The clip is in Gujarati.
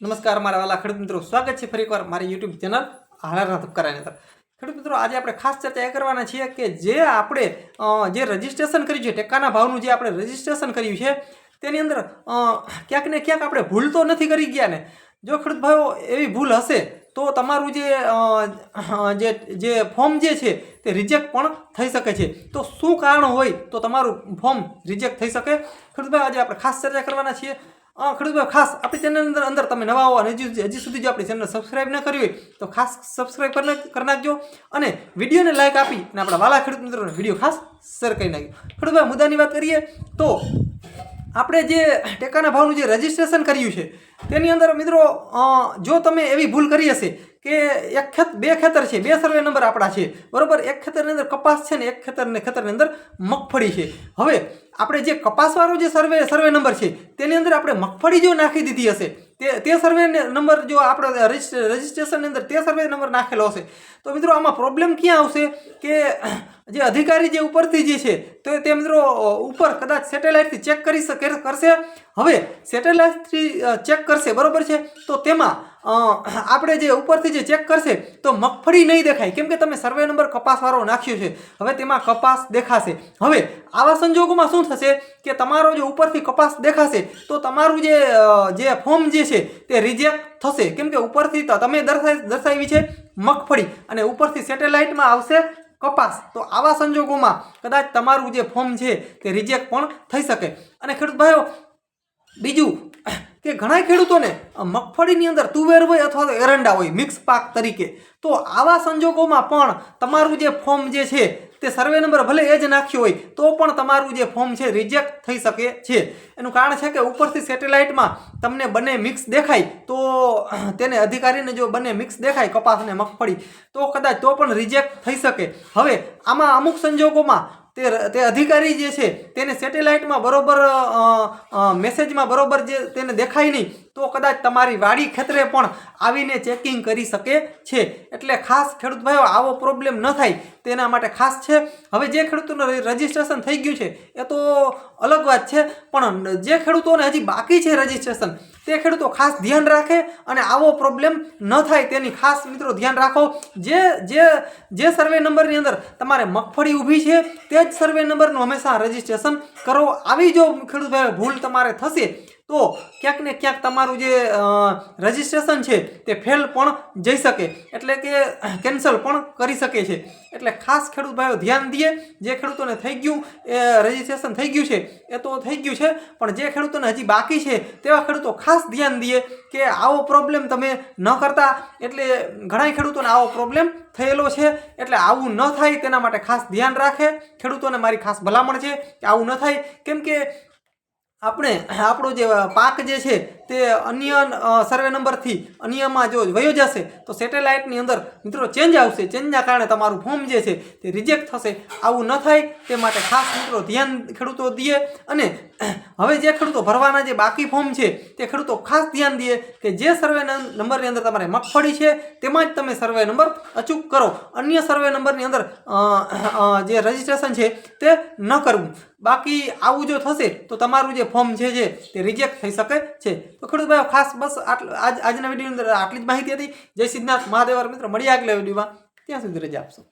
નમસ્કાર, મારા વાલા ખેડૂત મિત્રો. સ્વાગત છે ફરી એકવાર મારી યુટ્યુબ ચેનલ હાલાના ધબકારાની અંદર ખેડૂત મિત્રો, આજે આપણે ખાસ ચર્ચા એ કરવાના છીએ કે જે આપણે જે રજિસ્ટ્રેશન કર્યું છે, ટેકાના ભાવનું જે આપણે રજિસ્ટ્રેશન કર્યું છે, તેની અંદર ક્યાંક ને ક્યાંક આપણે ભૂલ તો નથી કરી ગયા ને. જો ખેડૂત ભાઈઓ, એવી ભૂલ હશે, તો તમારું જે જે જે ફોર્મ જે છે, તે રિજેક્ટ પણ થઈ શકે છે. તો શું કારણ હોય તો તમારું ફોર્મ રિજેક્ટ થઈ શકે? ખેડૂત ભાઈ, આજે આપણે ખાસ ચર્ચા કરવાના છીએ. અ, ખેડૂતભાઈ ખાસ આપણી ચેનલ અંદર અંદર તમે નવા હો અને હજી હજી સુધી જો આપણી ચેનલ સબસ્ક્રાઈબ ન કરી હોય તો ખાસ સબસ્ક્રાઇબ કરી નાખજો અને વિડીયોને લાઈક આપી અને આપણા વાલા ખેડૂત મિત્રોને વીડિયો ખાસ શેર કરી નાખજો. ખેડૂતભાઈ મુદ્દાની વાત કરીએ તો આપણે જે ટેકાના ભાવનું જે રજિસ્ટ્રેશન કર્યું છે, તેની અંદર મિત્રો જો તમે એવી ભૂલ કરી હશે કે એક ખેત, બે ખેતર છે, બે સર્વે નંબર આપણા છે, બરોબર? એક ખેતરની અંદર કપાસ છે ને એક ખેતરને ખેતરની અંદર મગફળી છે. હવે આપણે જે કપાસવાળો જે સર્વે સર્વે નંબર છે, તેની અંદર આપણે મગફળી જો નાખી દીધી હશે, તે તે સર્વે નંબર જો આપણે રજિસ્ટ્રે- રજિસ્ટ્રેશનની અંદર તે સર્વે નંબર નાખેલો હશે, તો મિત્રો આમાં પ્રોબ્લેમ ક્યાં આવશે કે જે અધિકારી જે ઉપરથી જે છે, તો તે મિત્રો ઉપર કદાચ સેટેલાઇટથી ચેક કરી શકે, કરશે. હવે સેટેલાઇટથી ચેક કરશે, બરાબર છે? તો તેમાં આપણે જે ઉપરથી જે ચેક કરશે, તો મગફળી નહીં દેખાય. કેમ કે તમે સર્વે નંબર કપાસવાળો નાખ્યો છે. હવે તેમાં કપાસ દેખાશે. હવે આવા સંજોગોમાં શું થશે કે તમારો જે ઉપરથી કપાસ દેખાશે, તો તમારું જે જે ફોર્મ જે છે, તે રિજેક્ટ થશે. કેમ કે ઉપરથી તમે દર્શાવી દર્શાવી છે મગફળી. અને ઉપરથી સેટેલાઇટમાં આવશે કપાસ. તો આવા સંજોગોમાં કદાચ તમારું જે ફોર્મ છે તે રિજેક્ટ પણ થઈ શકે. અને ખેડૂત ભાઈઓ, બીજું, કે ઘણા ખેડૂતોને મગફળીની અંદર તુવેર હોય અથવા તો એરંડા હોય મિક્સ પાક તરીકે. તો આવા સંજોગોમાં પણ તમારું જે ફોર્મ જે છે તે સર્વે નંબર ભલે એ જ નાખ્યો હોય, તો પણ તમારું જે ફોર્મ છે રિજેક્ટ થઈ શકે છે. એનું કારણ છે કે ઉપરથી સેટેલાઇટમાં તમને બંને મિક્સ દેખાય, તો તેને અધિકારીને જો બંને મિક્સ દેખાય, કપાસ અને મગફળી, તો કદાચ તો પણ રિજેક્ટ થઈ શકે. હવે, આમાં અમુક સંજોગોમાં તે તે અધિકારી જે છે, તેને સેટેલાઇટમાં બરોબર મેસેજમાં બરોબર જે તેને દેખાય નહીં તો કદાચ તમારી વાડી ખેતરે પણ આવીને ચેકિંગ કરી શકે છે. એટલે ખાસ ખેડૂત ભાઈઓ, આવો પ્રોબ્લેમ ન થાય. તેના માટે ખાસ છે. હવે જે ખેડૂતોનું રજિસ્ટ્રેશન થઈ ગયું છે, એ તો અલગ વાત છે. પણ જે ખેડૂતોને હજી બાકી છે રજિસ્ટ્રેશન તે ખેડૂતો ખાસ ધ્યાન રાખે અને આવો પ્રોબ્લેમ ન થાય. તેની ખાસ મિત્રો ધ્યાન રાખો. જે જે જે સર્વે નંબરની અંદર તમારે મગફળી ઊભી છે, તે જ સર્વે નંબરનું હંમેશા રજિસ્ટ્રેશન કરો. આવી જો ખેડૂત ભાઈ ભૂલ તમારે થશે તો ક્યાંક ને ક્યાંક તમારું જે રજિસ્ટ્રેશન છે તે ફેલ પણ જઈ શકે. એટલે કે કેન્સલ પણ કરી શકે છે. એટલે ખાસ ખેડૂત ભાઈઓ ધ્યાન દઈએ, જે ખેડૂતોને થઈ ગયું, એ રજિસ્ટ્રેશન થઈ ગયું છે, એ તો થઈ ગયું છે, પણ જે ખેડૂતોને હજી બાકી છે, તેવા ખેડૂતો ખાસ ધ્યાન દઈએ કે આવો પ્રોબ્લેમ તમે ન કરતા. એટલે ઘણા ખેડૂતોને આવો પ્રોબ્લેમ થયેલો છે. એટલે આવું ન થાય તેના માટે ખાસ ધ્યાન રાખે. ખેડૂતોને મારી ખાસ ભલામણ છે કે આવું ન થાય. કેમ કે આપણે આપણો જે પાક જે છે તે અન્ય સર્વે નંબરથી અન્યમાં જો વયો જશે, તો સેટેલાઇટની અંદર મિત્રો ચેન્જ આવશે. ચેન્જના કારણે તમારું ફોર્મ જે છે તે રિજેક્ટ થશે. આવું ન થાય. તે માટે ખાસ મિત્રો ધ્યાન ખેડૂતો દઈએ અને હવે જે ખેડૂતો ભરવાના જે બાકી ફોર્મ છે તે ખેડૂતો ખાસ ધ્યાન દે કે જે સર્વે નંબરની અંદર તમારે મગફળી છે, તેમાં જ તમે સર્વે નંબર અચૂક કરો. અન્ય સર્વે નંબરની અંદર જે રજિસ્ટ્રેશન છે તે ન કરવું. બાકી આવું જો થશે, તો તમારું જે ફોર્મ છે જે તે રિજેક્ટ થઈ શકે છે. તો ખેડૂત ભાઈઓ, ખાસ બસ આજ, આજના વિડીયોની અંદર આટલી જ માહિતી હતી. જય સિદ્ધનાથ મહાદેવર મિત્રો, મળીએ આગલા વિડીયોમાં. ત્યાં સુધી રજા આપશો.